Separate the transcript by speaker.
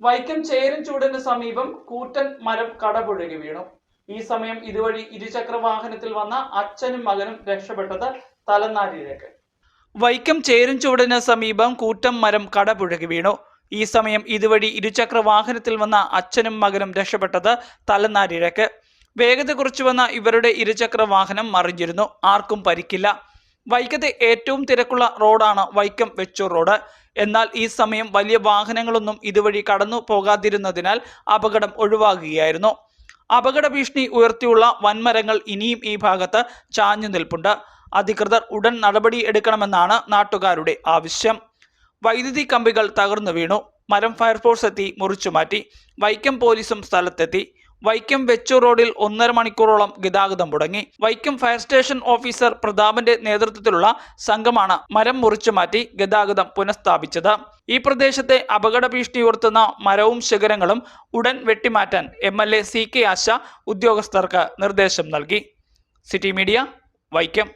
Speaker 1: വൈക്കം ചേരൻചൂടിന് സമീപം കൂറ്റൻ മരം കടപുഴകി വീണു. ഈ സമയം ഇതുവഴി ഇരുചക്ര വാഹനത്തിൽ വന്ന അച്ഛനും മകനും രക്ഷപ്പെട്ടത് തലനാരിയിലേക്ക് വൈക്കം ചേരൻചൂടിന് സമീപം കൂറ്റം മരം കടപുഴകി വീണു. ഈ സമയം ഇതുവഴി ഇരുചക്ര വാഹനത്തിൽ വന്ന അച്ഛനും മകനും രക്ഷപ്പെട്ടത് തലനാരിഴക്ക് വേഗത കുറച്ചു വന്ന ഇവരുടെ ഇരുചക്ര വാഹനം മറിഞ്ഞിരുന്നു. ആർക്കും പരിക്കില്ല. വൈക്കത്തെ ഏറ്റവും തിരക്കുള്ള റോഡാണ് വൈക്കം വെച്ചൂർ റോഡ്. എന്നാൽ ഈ സമയം വലിയ വാഹനങ്ങളൊന്നും ഇതുവഴി കടന്നു പോകാതിരുന്നതിനാൽ അപകടം ഒഴിവാകുകയായിരുന്നു. അപകട ഭീഷണി ഉയർത്തിയുള്ള വൻമരങ്ങൾ ഇനിയും ഈ ഭാഗത്ത് ചാഞ്ഞു നിൽപ്പുണ്ട്. അധികൃതർ ഉടൻ നടപടി എടുക്കണമെന്നാണ് നാട്ടുകാരുടെ ആവശ്യം. വൈദ്യുതി കമ്പികൾ തകർന്നു വീണു. മരം ഫയർഫോഴ്സ് എത്തി മുറിച്ചു മാറ്റി വൈക്കം പോലീസും സ്ഥലത്തെത്തി. വൈക്കം വെച്ചൂർ റോഡിൽ ഒന്നര മണിക്കൂറോളം ഗതാഗതം മുടങ്ങി. വൈക്കം ഫയർ സ്റ്റേഷൻ ഓഫീസർ പ്രതാപന്റെ നേതൃത്വത്തിലുള്ള സംഘമാണ് മരം മുറിച്ചു മാറ്റി ഗതാഗതം പുനഃസ്ഥാപിച്ചത്. ഈ പ്രദേശത്തെ അപകട ഭീഷണി ഉയർത്തുന്ന മരവും ശിഖരങ്ങളും ഉടൻ വെട്ടിമാറ്റാൻ M L A C K Asha ഉദ്യോഗസ്ഥർക്ക് നിർദ്ദേശം നൽകി. City media Vaikom.